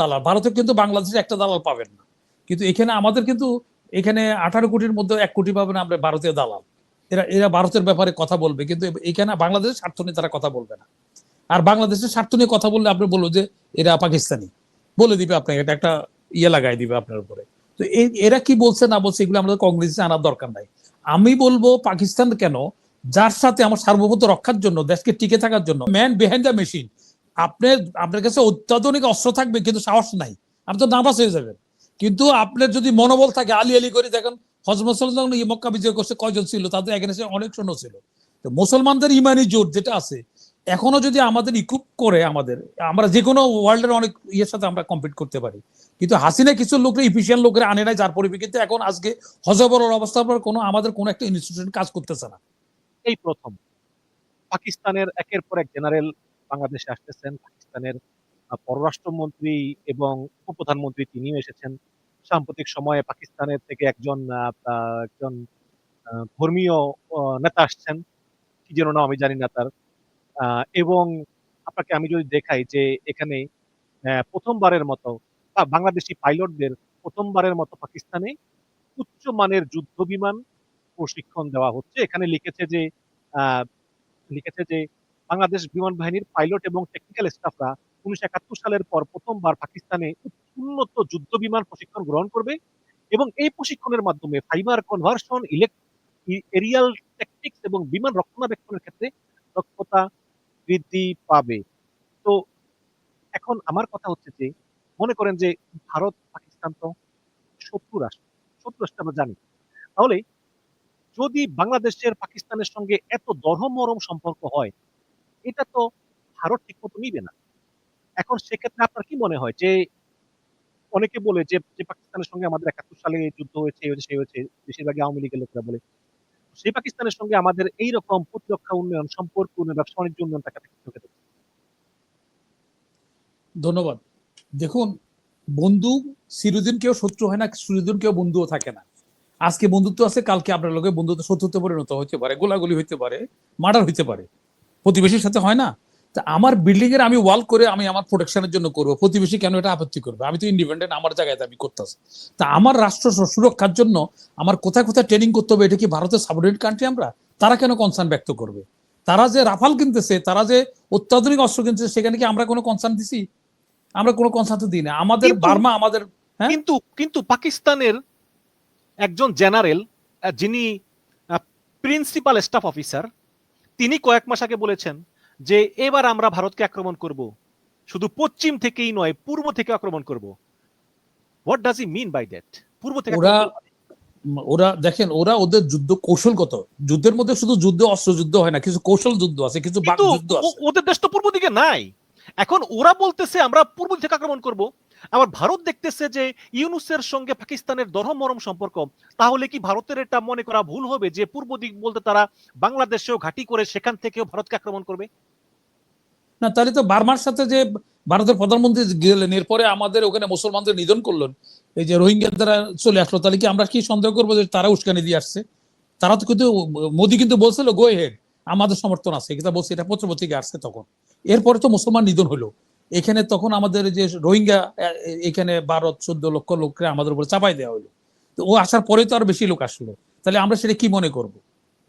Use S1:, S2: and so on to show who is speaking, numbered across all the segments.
S1: দালাল। ভারতে কিন্তু বাংলাদেশে একটা দালাল পাবেন না। কিন্তু এখানে আমাদের কিন্তু এখানে আঠারো কোটির মধ্যে এক কোটি পাবেন আমরা ভারতীয় দালাল। এরা এরা ভারতের ব্যাপারে কথা বলবে, কিন্তু এখানে বাংলাদেশের স্বার্থ নিয়ে তারা কথা বলবে না। আর বাংলাদেশের স্বার্থ নিয়ে কথা বললে আপনি বলব যে এরা পাকিস্তানি। বলে দিবে আপনাকে, এটা একটা ইয়ে লাগাই দিবে আপনার উপরে। তো এরা কি বলছে না বলছে এগুলো আমাদের কংগ্রেসে আনার দরকার নাই। আমি বলব পাকিস্তান কেন? যার সাথে আমার সার্বভৌমত্ব রক্ষার জন্য, দেশকে টিকে থাকার জন্য ম্যান বিহাইন্ড দ্য মেশিন আপনার আপনার কাছে অত্যাধুনিক অস্ত্র থাকবে, কিন্তু সাহস নাই। আপনি তো নার্ভাস হয়ে যাবেন। কিন্তু আপনার যদি মনোবল থাকে, আলি আলি করে দেখেন যখন মক্কা বিজয় করছে, কয়জন ছিল? তাদের এখানে অনেক সৈন্য ছিল। তো মুসলমানদের ইমানি জোট যেটা আছে, এখনও যদি আমাদের ইকুপ করে আমাদের, আমরা যে কোনো ওয়ার্ল্ডের অনেক ইয়ের সাথে আমরা কম্পিট করতে পারি। কিন্তু হাসিনা কিছু লোকরা ইফিসিয়ান লোকরা আনে নাই, যার পরিপ্রেক্ষিতে এখন আজকে হজবরের অবস্থার পর কোনো, আমাদের কোনো একটা ইনস্টিটিউশন কাজ করতেছে না।
S2: এই প্রথম। পাকিস্তানের একের পর এক জেনারেল বাংলাদেশে আসতেছেন, পাকিস্তানের পররাষ্ট্রমন্ত্রী এবং উপপ্রধানমন্ত্রী তিনিও এসেছেন। সাম্প্রতিক সময়ে পাকিস্তানের থেকে একজন একজন ধর্মীয় নেতা আসছেন। কি যেন নাম আমি জানি না তার। এবং আপনাকে আমি যদি দেখাই যে এখানে প্রথমবারের মতো বাংলাদেশি পাইলটদের প্রথমবারের মতো পাকিস্তানে উচ্চমানের যুদ্ধ বিমান প্রশিক্ষণ দেওয়া হচ্ছে। এখানে লিখেছে যে লিখেছে যে বাংলাদেশ বিমান বাহিনীর পাইলট এবং টেকনিক্যাল স্টাফরা উনিশশো একাত্তর সালের পর প্রথমবার পাকিস্তানে উন্নত যুদ্ধ বিমান প্রশিক্ষণ গ্রহণ করবে এবং এই প্রশিক্ষণের মাধ্যমে ফাইবার কনভার্সন এরিয়াল টেকটিক্স এবং বিমান রক্ষণাবেক্ষণের ক্ষেত্রে দক্ষতা বৃদ্ধি পাবে। তো এখন আমার কথা হচ্ছে যে, মনে করেন যে ভারত, পাকিস্তান তো শত্রু রাষ্ট্র শত্রু রাষ্ট্র আমরা জানি। তাহলে যদি বাংলাদেশের পাকিস্তানের সঙ্গে এত দরমরম সম্পর্ক হয় এটা তো ভারত ঠিক মতো নিবে না। এখন সেক্ষেত্রে আপনার কি মনে হয় যে, অনেকে বলে যে পাকিস্তানের সঙ্গে আমাদের একাত্তর সালে যুদ্ধ হয়েছে, এই হয়েছে বেশিরভাগই আওয়ামী লীগের লোকেরা বলে। সেই পাকিস্তানের সঙ্গে আমাদের এই রকম প্রতিরক্ষা উন্নয়ন, সম্পর্ক উন্নয়ন, ব্যবসা বাণিজ্য উন্নয়ন টাকা থেকে
S1: ধন্যবাদ। দেখুন, বন্ধু চিরদিন কেউ শত্রু হয় না চিরদিন কেউ বন্ধুও থাকে না। আজকে বন্ধুত্ব আছে, কালকে আপনার লোকে বন্ধুত্ব শত্রুতে পরিণত হতে পারে, গোলাগুলি হইতে পারে, মার্ডার হইতে পারে। প্রতিবেশীর সাথে হয় না? তা আমার বিল্ডিং এর আমি ওয়াল করে আমি আমার প্রোটেকশনের জন্য করব। প্রতিবেশী কেন এটা আপত্তি করবে? আমি তো ইন্ডিপেন্ডেন্ট আমার জায়গায় আমি করতেছি। তা আমার রাষ্ট্র সুরক্ষার জন্য আমার কোথায় কোথায় ট্রেনিং করতে হবে এটা কি ভারতের সাবঅর্ডিনেট কান্ট্রি আমরা? তারা কেন কনসার্ন ব্যক্ত করবে? তারা যে রাফাল কিনতেছে তারা যে অত্যাধুনিক অস্ত্র কিনতেছে সেখানে কি আমরা কোনো কনসার্ন দিছি? আমরা কোনো কনসার্ন তো দিই না। আমাদের বার্মা আমাদের হ্যাঁ?
S2: কিন্তু কিন্তু পাকিস্তানের একজন জেনারেল যিনি প্রিন্সিপাল স্টাফ অফিসার তিনি কয়েক মাস আগে বলেছেন যে এবার আমরা ভারতকে আক্রমণ করব। শুধু পশ্চিম থেকেই নয় পূর্ব থেকে আক্রমণ করব। What does he mean by that পূর্ব থেকে
S1: ওরা- ওরা দেখেন ওরা ওদের যুদ্ধ কৌশলগত যুদ্ধের মধ্যে শুধু যুদ্ধ অস্ত্র যুদ্ধ হয় না কিছু কৌশল যুদ্ধ আছে কিছু যুদ্ধ আছে।
S2: ওদের দেশ তো পূর্ব দিকে নাই। এখন ওরা বলতেছে আমরা পূর্ব দিক থেকে আক্রমণ করব। আবার ভারত দেখতেছে যে ইউনুসের সঙ্গে পাকিস্তানের দরমরম সম্পর্ক, তাহলে কি ভারতের এটা মনে করা ভুল হবে যে পূর্ব দিক বলতে তারা বাংলাদেশেও ঘাঁটি করে সেখান থেকেও ভারতকে আক্রমণ করবে?
S1: না, তাহলে তো বার্মার সাথে যে ভারতের প্রধানমন্ত্রী গেলেন, এরপরে আমাদের ওখানে মুসলমানদের নিধন করলেন, এই যে রোহিঙ্গা দ্বারা চলে আসলো, তাহলে কি আমরা কি সন্দেহ করব যে তারা উস্কানি দিয়ে আসছে? তারা তো কিন্তু, মোদী কিন্তু বলছিল গো হেড আমাদের সমর্থন আছে। এটা বলছে, এটা পত্রপত্রিকা আসছে তখন। এরপরে তো মুসলমান নিধন হলো। এখানে তখন আমাদের যে রোহিঙ্গা এখানে বারো চোদ্দ লক্ষ লোককে আমাদের উপরে চাপাই দেওয়া হলো তো ও আসার পরে তো আরও বেশি লোক আসলো। তাহলে আমরা সেটা কি মনে করব?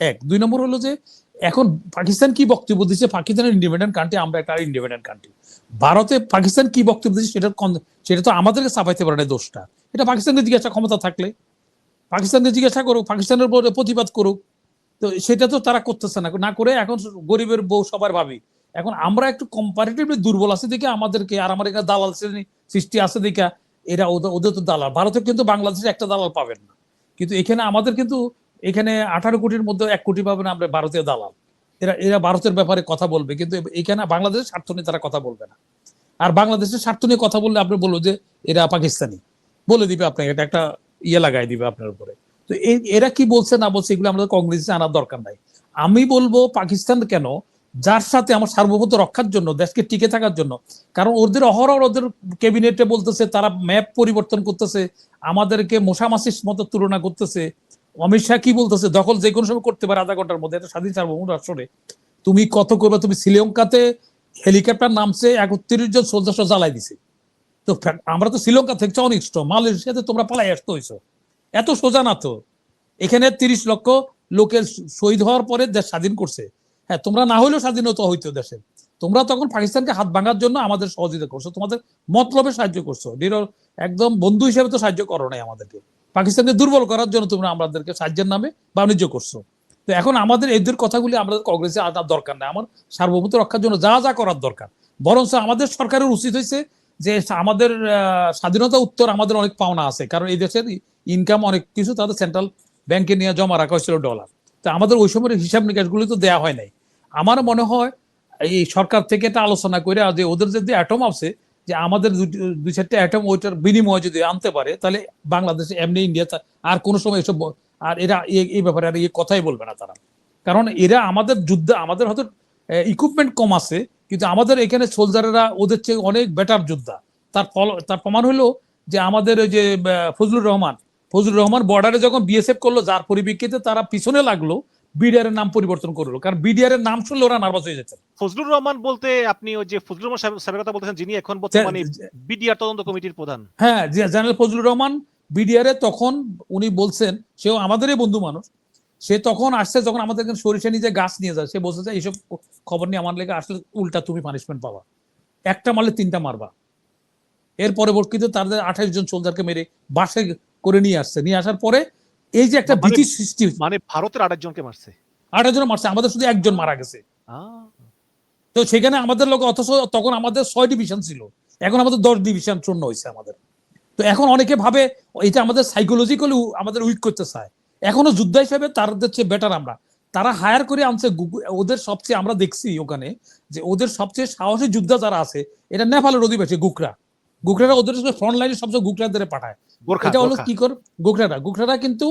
S1: এক। দুই নম্বর হলো যে, এখন পাকিস্তান কি বক্তব্য দিচ্ছে? পাকিস্তানের ইন্ডিপেন্ডেন্ট কান্ট্রি আমরা একটা ইন্ডিপেন্ডেন্ট কান্ট্রি ভারতে পাকিস্তান কি বক্তব্য দিচ্ছে সেটা সেটা তো আমাদেরকে চাপাইতে পারে না, দোষটা। এটা পাকিস্তানকে জিজ্ঞাসা ক্ষমতা থাকলে। পাকিস্তানকে জিজ্ঞাসা করুক, পাকিস্তানের উপরে প্রতিবাদ করুক। তো সেটা তো তারা করতেছে না। না করে এখন গরিবের বউ সবার ভাবি। এখন আমরা একটু কম্পারেটিভলি দুর্বল আছে দেখে আমাদেরকে আর আমার এখানে দালাল শ্রেণি সৃষ্টি আছে দেখে এরা ওদের তো দালাল। ভারতে কিন্তু বাংলাদেশে একটা দালাল পাবেন না। কিন্তু এখানে আমাদের কিন্তু এখানে আঠারো কোটির মধ্যে এক কোটি পাবেন আমরা ভারতীয় দালাল। এরা এরা ভারতের ব্যাপারে কথা বলবে, কিন্তু এখানে বাংলাদেশের স্বার্থ নিয়ে তারা কথা বলবে না। আর বাংলাদেশের স্বার্থ নিয়ে কথা বললে আপনি বলব যে এরা পাকিস্তানি। বলে দিবে আপনাকে, এটা একটা ইয়ে লাগাই দিবে আপনার উপরে। তো এরা কি বলছে না বলছে এগুলো আমাদের কংগ্রেসে আনার দরকার নাই। আমি বলব পাকিস্তান কেন? যার সাথে আমার সার্বভৌমত্ব রক্ষার জন্য, দেশকে টিকে থাকার জন্য। কারণ ওদের অহরহ ওদের ক্যাবিনেটে বলতেছে, তারা ম্যাপ পরিবর্তন করতেছে, আমাদেরকে মশামাসির মতো তুলনা করতেছে। অমিত শাহ কি বলতেছে? দখল যে কোনো সময় করতে পারে আধা ঘণ্টার মধ্যে একটা স্বাধীন সার্বভৌম রাষ্ট্রে তুমি কত করবে? তুমি শ্রীলঙ্কাতে হেলিকপ্টার নামছে, একত্রিশ জন সোলজার জ্বালাই দিছে। তো আমরা তো শ্রীলঙ্কা থেকে অনেক স্ট্রং মালয়েশিয়াতে তোমরা পালাই আসতে হয়েছো এত সোজা না তো। এখানে তিরিশ লক্ষ লোকের শহীদ হওয়ার পরে দেশ স্বাধীন করছে। হ্যাঁ তোমরা না হলেও স্বাধীনতা হইতো দেশে। তোমরা তখন পাকিস্তানকে হাত ভাঙার জন্য আমাদের সহযোগিতা করছ, তোমাদের মতলবে সাহায্য করছ। একদম বন্ধু হিসেবে তো সাহায্য করো নাই আমাদেরকে। পাকিস্তানকে দুর্বল করার জন্য তোমরা আমাদেরকে সাহায্যের নামে বাণিজ্য করছ। তো এখন আমাদের এদের কথাগুলি আমাদের কংগ্রেসে আনার দরকার নাই। আমার সার্বভৌমত্ব রক্ষার জন্য যা যা করার দরকার। বরঞ্চ আমাদের সরকারের উচিত হয়েছে যে আমাদের স্বাধীনতা উত্তর আমাদের অনেক পাওনা আছে। কারণ এই দেশের ইনকাম অনেক কিছু তাদের সেন্ট্রাল ব্যাংকে নিয়ে জমা রাখা হয়েছিল ডলার তো আমাদের ওই সময়ের হিসাব নিকাশগুলি তো দেওয়া হয় নাই। আমার মনে হয় এই সরকার থেকে এটা আলোচনা করে যে ওদের যদি অ্যাটম আছে, যে আমাদের দুই- চারটে অ্যাটম ওইটার বিনিময়ে যদি আনতে পারে, তাহলে বাংলাদেশে এমনি ইন্ডিয়া আর কোনো সময় এসব আর এরা এই ব্যাপারে আর এই কথাই বলবে না তারা। কারণ এরা আমাদের যুদ্ধ, আমাদের হয়তো ইকুইপমেন্ট কম আছে, কিন্তু আমাদের এখানে সোলজারেরা ওদের চেয়ে অনেক বেটার যোদ্ধা। তার ফল, তার প্রমাণ হলো যে আমাদের ওই যে ফজলুর রহমান ফজলুর রহমান বর্ডারে যখন বিএসএফ করল, যার পরিপ্রেক্ষিতে তারা পিছনে লাগল বিডিআর এর নাম পরিবর্তন করল। কারণ বিডিআর এর নাম শুনলে ওরা নার্ভাস হয়ে যেতেন
S2: ফজলুর রহমান বলতে আপনি ওই যে ফজলুর রহমান সাহেবের কথা বলতেছেন যিনি এখন বর্তমানে বিডিআর তদন্ত কমিটির প্রধান।
S1: হ্যাঁ জেনারেল ফজলুর রহমান বিডিআর এ তখন উনি বলছেন সেও আমাদেরই বন্ধু মানুষ সে তখন আসছে যখন আমাদের এখানে সরিষা যে গাছ নিয়ে যায় সে বলছে যে এইসব খবর নিয়ে আমার লেগে আসলে উল্টা তুমি পানিশমেন্ট পাবা। একটা মারলে তিনটা মারবা। এর পরবর্তীতে তাদের আঠাশ জন সোলজারকে মেরে বাসে করে নিয়ে আসছে। নিয়ে আসার পরে এই যে একটা
S2: মানে-
S1: ব্রিটিশ সৃষ্টি
S2: মানে ভারতের আঠাশ জনকে মারছে।
S1: আঠাশ জন মারছে আমাদের শুধু একজন মারা গেছে। তো সেখানে আমাদের লোক অথচ তখন আমাদের ছয় ডিভিশন ছিল। এখন আমাদের দশ ডিভিশন শূন্য হয়েছে আমাদের। তো এখন অনেকে ভাবে এটা আমাদের সাইকোলজিক্যালি আমাদের উইক করতে চায়। এখনও যুদ্ধ হিসেবে তাদের চেয়ে বেটার আমরা। তারা হায়ার করে আনছে ওদের সবচেয়ে আমরা দেখছি ওখানে যে ওদের সবচেয়ে সাহসী যোদ্ধা যারা আছে এটা নেপালের অধিবাসী গুকরা। গুকরারা ওদের ফ্রন্ট লাইনে সবচেয়ে গুকরাদের পাঠায়। এটা হলো কি কর গুকরারা। গুকরারা কিন্তু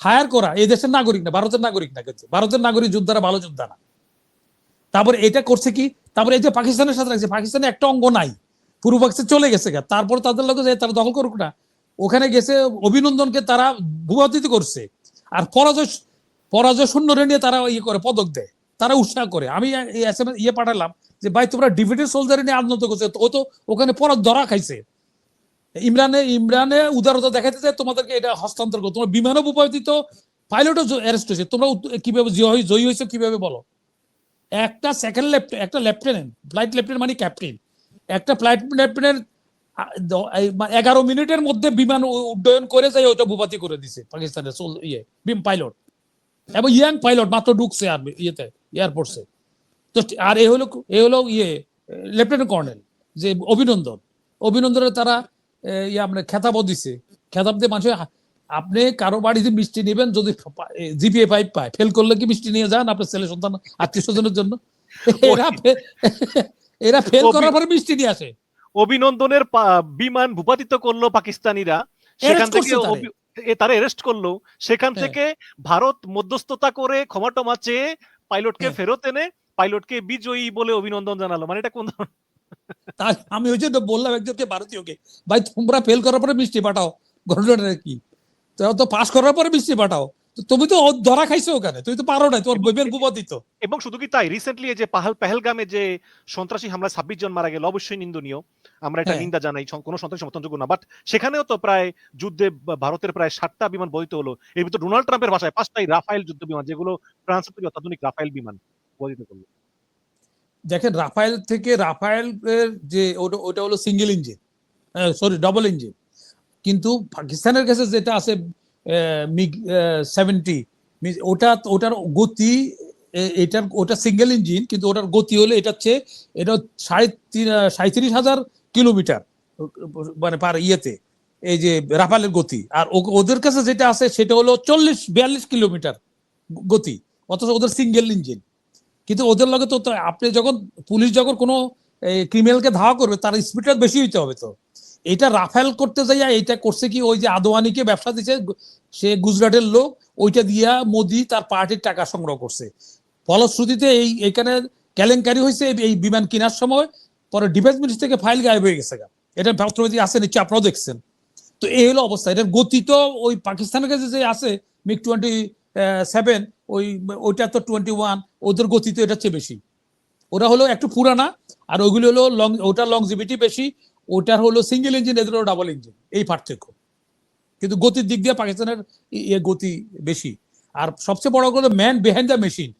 S1: হায়ার করা এই দেশের নাগরিক না ভারতের নাগরিক না কিন্তু। ভারতের নাগরিক যোদ্ধারা ভালো যোদ্ধা না। তারপরে এটা করছে কি? তারপরে এই যে পাকিস্তানের সাথে রাখছে পাকিস্তানে একটা অঙ্গ নাই। পূর্ব পাকিস্তান চলে গেছে গা। তারপর তাদের লোক যে তারা দখল করুক না ওখানে গেছে অভিনন্দনকে তারা ভূপাতিত করছে। আর পরাজয় পরাজয় শূন্যরে নিয়ে তারা ইয়ে করে পদক দেয়। তারা উৎসাহ করে। আমি ইয়ে পাঠালাম যে, ভাই, তোমরা ডিভিডেড সোলজার নিয়ে আনন্দ করছে। ও তো ওখানে পরাজ ধরা খাইছে। ইমরানে ইমরানে উদারতা দেখাইতে চায়, তোমাদেরকে এটা হস্তান্তর করো। তোমার বিমানও ভূপাতিত পাইলটও অ্যারেস্ট হয়েছে। তোমরা কীভাবে জয়ী হয়েছে কীভাবে বলো? একটা সেকেন্ড লেফট একটা লেফটেন্যান্ট ফ্লাইট লেফটেন্যান্ট মানে ক্যাপ্টেন একটা ফ্লাইট লেফটেন্যান্ট এগারো মিনিটের মধ্যে বিমান উড্ডয়ন করে যাই ওটা ভূপাতি করে দিছে পাকিস্তানের ইয়ে বিম পাইলট। এবং ইয়াং পাইলট মাত্র ঢুকছে আর ইয়েতে এয়ারফোর্সে তো আর এ হলো এ হলো ইয়ে লেফটেন্যান্ট কর্নেল যে অভিনন্দন অভিনন্দনের তারা ইয়ে আপনার খেতাবও দিছে খেতাব দিয়ে মানুষের আপনি কারও বাড়িতে মিষ্টি নেবেন যদি জিপিএ পাইপ পায় ফেল করলে কি মিষ্টি নিয়ে যান আপনার ছেলে সন্তান আত্মীয় স্বজনের জন্য এরা এরা ফেল করার পরে মিষ্টি নিয়ে আসে
S2: অভিনন্দনের বিমান ভূপাতিত করল পাকিস্তানিরা সেখান থেকে
S1: তারে।
S2: অভি- এ তারা অ্যারেস্ট করল সেখান
S1: হ্যাঁ।
S2: থেকে ভারত মধ্যস্থতা করে ক্ষমা টমা চেয়ে পাইলটকে
S1: হ্যাঁ।
S2: ফেরত এনে পাইলটকে বিজয়ী বলে অভিনন্দন জানালো। মানে এটা কোন
S1: আমি ওই জন্য বললাম একজনকে ভারতীয়কে ভাই তোমরা ফেল করার পরে মিষ্টি পাঠাও। ঘটনাটা কি? তোরা তো পাস করার পরে মিষ্টি পাঠাও। তুমি তো ধরা খাইছো ওখানে তুমি তো পারো না বইবেন ভূপাতিত
S2: এবং শুধু কি তাই রিসেন্টলি যে পাহাল পেহেলগামে যে সন্ত্রাসী হামলা ছাব্বিশ জন মারা গেল অবশ্যই নিন্দনীয়। আমরা এটা
S1: হ্যাঁ।
S2: নিন্দা জানাই কোনো সন্ত্রাসী সমর্থনযোগ্য না। বাট সেখানেও তো প্রায় যুদ্ধে ভারতের প্রায় ষাটটা বিমান বহিত হলো। এর ভিতর ডোনাল্ড ট্রাম্পের ভাষায় পাঁচটাই রাফাইল যুদ্ধ বিমান যেগুলো ফ্রান্সের অত্যাধুনিক রাফাইল বিমান। বহিত করল
S1: দেখেন রাফায়েল থেকে রাফায়েল এর যে ওটা ওটা হলো single engine sorry double engine কিন্তু পাকিস্তানের কাছে যেটা আছে মিগ সেভেন্টি ওটা, ওটার গতি এটার, ওটা সিঙ্গেল ইঞ্জিন কিন্তু ওটার গতি হলে এটা হচ্ছে, এটা সাড়ে সাঁত্রিশ হাজার কিলোমিটার মানে পার ইয়েতে, এই যে রাফালের গতি। আর ওদের কাছে যেটা আছে, সেটা হলো চল্লিশ, বিয়াল্লিশ কিলোমিটার গতি, অথচ ওদের সিঙ্গেল ইঞ্জিন কিন্তু ওদের লগে তো আপনি যখন পুলিশ যখন কোনো ক্রিমিনালকে ধাওয়া করবে, তার স্পিডটা বেশি হইতে হবে তো। এটা রাফেল করতে যাইয়া এটা করছে কি, ওই যে আদওয়ানিকে ব্যবসা দিচ্ছে সে গুজরাটের লোক, ওইটা দিয়া মোদি তার পার্টির টাকা সংগ্রহ করছে। ফলশ্রুতিতে এই এখানে কেলেঙ্কারি হয়েছে এই- বিমান কেনার সময়, পরে ডিফেন্স মিনিস্ট্রি থেকে ফাইল গায়েব হয়ে গেছে এটা পত্রপাতি আছে নিশ্চয় আপনারাও দেখছেন। তো এই হলো অবস্থা। এটার গতি তো ওই পাকিস্তানের কাছে যে আছে মিগ টোয়েন্টি সেভেন ওই, ওইটা তো টোয়েন্টি ওয়ান ওদের গতি তো এটা চেয়ে বেশি। ওরা হলো একটু পুরানা, আর ওইগুলো হলো লং ওটা লংজিভিটি বেশি, ওটার হলো সিঙ্গেল ইঞ্জিন এদের হলো ডাবল ইঞ্জিন এই পার্থক্য। কিন্তু গতির দিক দিয়ে পাকিস্তানের ইয়ে গতি বেশি। আর সবচেয়ে বড় কথা ম্যান বিহাইন্ড দ্য মেশিন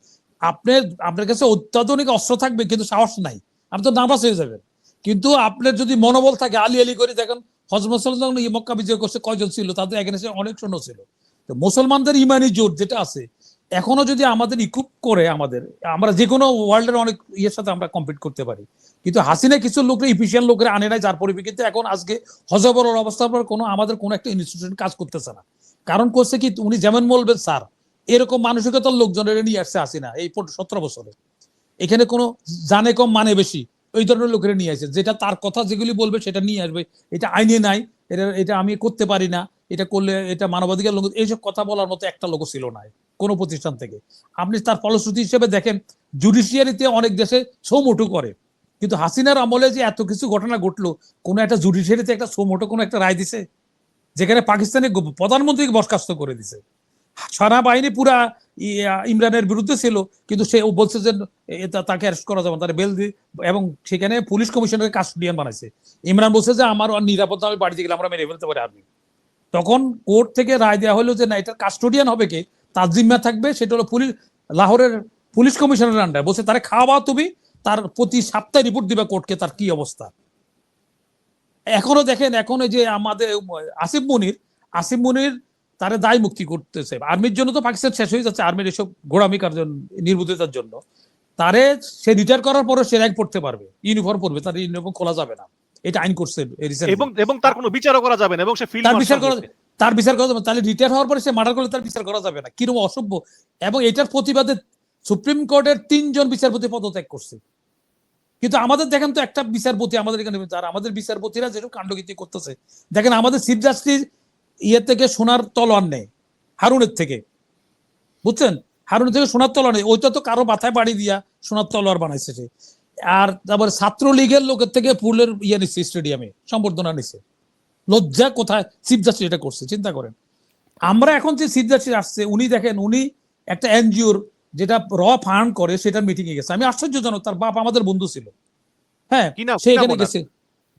S1: আপনার আপনার কাছে অত্যাধুনিক অস্ত্র থাকবে, কিন্তু সাহস নাই। আপনি তো নার্ভাস হয়ে যাবেন। কিন্তু আপনার যদি মনোবল থাকে, আলি আলি করে দেখেন, হজরত যখন মক্কা বিজয় করছে কয়জন ছিল? তাদের এখানে অনেক সৈন্য ছিল। তো মুসলমানদের ইমানি জোট যেটা আছে, এখনও যদি আমাদের ইকুপ করে আমাদের, আমরা যে কোনো ওয়ার্ল্ডের অনেক ইয়ের সাথে আমরা কম্পিট করতে পারি। কিন্তু হাসিনা কিছু লোকরা ইফিসিয়াল লোকের আনে নাই, যার পরিপ্রেক্ষিতে এখন আজকে হজবরল অবস্থার পর কোনো, আমাদের কোনো একটা ইনস্টিটিউশন কাজ করতেছে না। কারণ করছে কি, উনি যেমন বলবেন, স্যার, এরকম মানসিকতার লোকজনের নিয়ে আসছে হাসিনা এই সতেরো বছরে। এখানে কোনো জানে কম মানে বেশি, ওই ধরনের লোকেরা নিয়ে আসে যেটা তার কথা যেগুলি বলবে, সেটা নিয়ে আসবে। এটা আইনে নাই, এটা এটা আমি করতে পারি না। এটা করলে এটা মানবাধিকার লঙ্ঘন, এইসব কথা বলার মতো একটা লোক ছিল না কোনো প্রতিষ্ঠান থেকে। আপনি তার ফলশ্রুতি হিসেবে দেখেন, জুডিশিয়ারিতে অনেক দেশে সৌমোটু করে। কিন্তু হাসিনার আমলে যে এত কিছু ঘটনা ঘটলো, কোনো একটা জুডিশিয়ারিতে একটা সৌমোটো কোনো একটা রায় দিছে? যেখানে পাকিস্তানের প্রধানমন্ত্রীকে বরখাস্ত করে দিছে। সেনাবাহিনী পুরা ইমরানের বিরুদ্ধে ছিল, কিন্তু সে বলছে যে তাকে অ্যারেস্ট করা যাবে তার বেল দিয়ে এবং সেখানে পুলিশ কমিশনারের কাস্টোডিয়ান বানাইছে। ইমরান বলছে যে, আমার নিরাপত্তা, আমি বাড়িতে গেলে আমরা মেরে ফেলতে পারি আর্মি তখন কোর্ট থেকে রায় দেওয়া হলো যে না, এটার কাস্টোডিয়ান হবে কে? তার জিম্মা থাকবে, সেটা হলো পুলিশ, লাহোরের পুলিশ কমিশনারের আন্ডার বলছে, তারা খাওয়া তুমি, তার প্রতি সপ্তাহে রিপোর্ট দিবে কোর্টকে, তার কি অবস্থা? এখনও দেখেন, এখন যে আমাদের আসিফ মনির আসিফ মনির তারা দায় মুক্তি করতেছে। আর্মির জন্য তো পাকিস্তান শেষ হয়ে যাচ্ছে, আর্মির এসব গোড়ামি কার্য নির্বুদ্ধিতার জন্য। তারে সে রিটায়ার করার পরে সে র্যাঙ্ক পড়তে পারবে ইউনিফর্ম পড়বে তার ইউনিফর্ম খোলা যাবে না। এটা আইন করছে
S2: এবং এবং তার কোনো বিচারও করা যাবে না এবং সে ফিল্ড
S1: তার বিচার করা তার বিচার করা যাবে তাহলে রিটায়ার হওয়ার পরে সে মার্ডার করলে তার বিচার করা যাবে না। কীরকম অসভ্য। এবং এটার প্রতিবাদে সুপ্রিম কোর্টের তিনজন বিচারপতি পদত্যাগ করছে। কিন্তু আমাদের দেখেন তো একটা বিচারপতি আমাদের এখানে আর আমাদের বিচারপতিরা যেরকম কাণ্ডকীর্তি করতেছে। দেখেন আমাদের চিফ জাস্টিস ইয়ে থেকে সোনার তলোয়ার নেই। হারুনের থেকে। বুঝছেন? হারুনের থেকে সোনার তলোয়ার নেই। ওইটা তো কারও মাথায় বাড়ি দিয়া সোনার তলোয়ার বানাইছে সে। আর তারপর ছাত্রলীগের লোকের থেকে পুলের ইয়ে নিচ্ছে স্টেডিয়ামে সম্বর্ধনা নিচ্ছে। লজ্জা কোথায়? জাস্টিস এটা করছে চিন্তা করেন। আমরা এখন যে জাস্টিস আসছে উনি দেখেন উনি একটা এনজিওর যেটা র ফান্ড করে সেটার মিটিং এ গেছে। আমি আশ্চর্যজনক তার বাপ আমাদের বন্ধু ছিল। হ্যাঁ সে এখানে গেছে।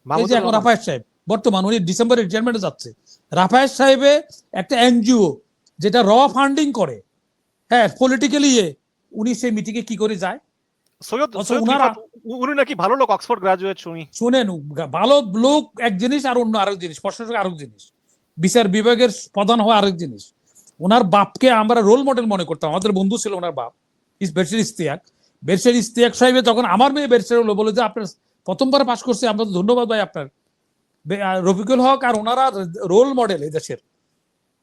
S1: এই যে এখন। রাফায়েত সাহেব বর্তমান উনি ডিসেম্বরে রিটায়ারমেন্টে যাচ্ছে। রাফায়েত সাহেবে একটা এনজিও যেটা র ফান্ডিং করে হ্যাঁ পলিটিক্যালি উনি সেই মিটিং এ কি করে যায়?
S2: সৈয়দ
S1: অথচ
S2: সৈয়দ
S1: ওনারা-
S2: রিফাত, উ- উনি নাকি ভালো লোক অক্সফোর্ড গ্রাজুয়েট শুনি।
S1: শুনেন ভালো লোক এক জিনিস আর অন্য আরেক জিনিস প্রশাসক আরেক জিনিস। বিচার বিভাগের প্রধান হওয়া আরেক জিনিস। ওনার বাপকে আমরা রোল মডেল মনে করতাম আমাদের বন্ধু ছিল ওনার বাপ। ইস ইস্তিয়াক ইস্তিয়াক সাহেবে আমার মেয়ে হলো বলে যে আপনার প্রথমবার পাশ করছে আমরা ধন্যবাদ ভাই আপনার। রফিকুল হক আর ওনারা রোল মডেল এই দেশের।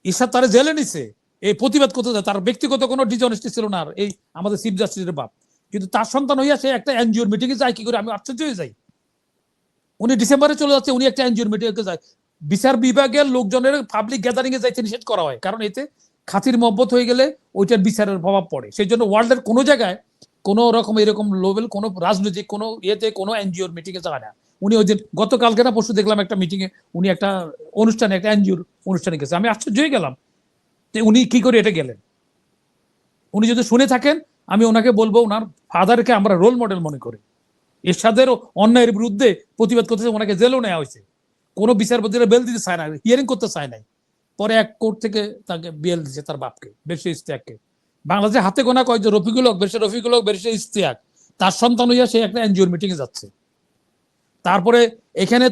S1: ঈশা তারা জেলে নিছে। এই প্রতিবাদ করতে তার ব্যক্তিগত কোনো ডিজনেস্টি ছিল না এই আমাদের চিফ জাস্টিসের বাপ। কিন্তু তার সন্তান হইয়া সে একটা এনজিওর মিটিং এ যায়, কি করে? আমি আশ্চর্য হয়ে যাই। উনি ডিসেম্বরে চলে যাচ্ছে, উনি একটা এনজিওর মিটিং এ যায়। বিচার বিভাগের লোকজনের পাবলিক গ্যাদারিং এ যাইতে নিষেধ করা হয়। কারণ এতে খাতির মহব্বত হয়ে গেলে ওইটার বিচারের প্রভাব পড়ে। সেই জন্য ওয়ার্ল্ডের কোনো জায়গায় কোনো রকম এরকম লোবেল কোনো রাজনৈতিক, কোনো ইয়েতে কোনো এনজিওর মিটিং এ যায় না। উনি ওই দিন গতকালকে না, পরশু দেখলাম একটা মিটিং এ উনি একটা অনুষ্ঠানে, একটা এনজিওর অনুষ্ঠানে গেছে। আমি আশ্চর্য হয়ে গেলাম যে উনি কি করে এটা গেলেন। উনি যদি শুনে থাকেন আমি ওনাকে বলব ওনার ফাদারকে আমরা রোল মডেল মনে করি। এরশাদের অন্যায়ের বিরুদ্ধে প্রতিবাদ করতেছে ওনাকে জেলও নেওয়া হয়েছে। কোনো বিচারপতিরা বেল দিতে চায় না হিয়ারিং করতে চায় নাই। পরে এক কোর্ট থেকে তাকে বেল দিছে তার বাপকে, বেশি ইস্তিয়াককে বাংলাদেশে হাতে গোনা কয় যে রফিকুল হক, বেশি রফিকুল বেশি ইস্তিয়াক তার সন্তান হইয়া সে একটা এনজিওর মিটিংয়ে যাচ্ছে। তারপরে এখানে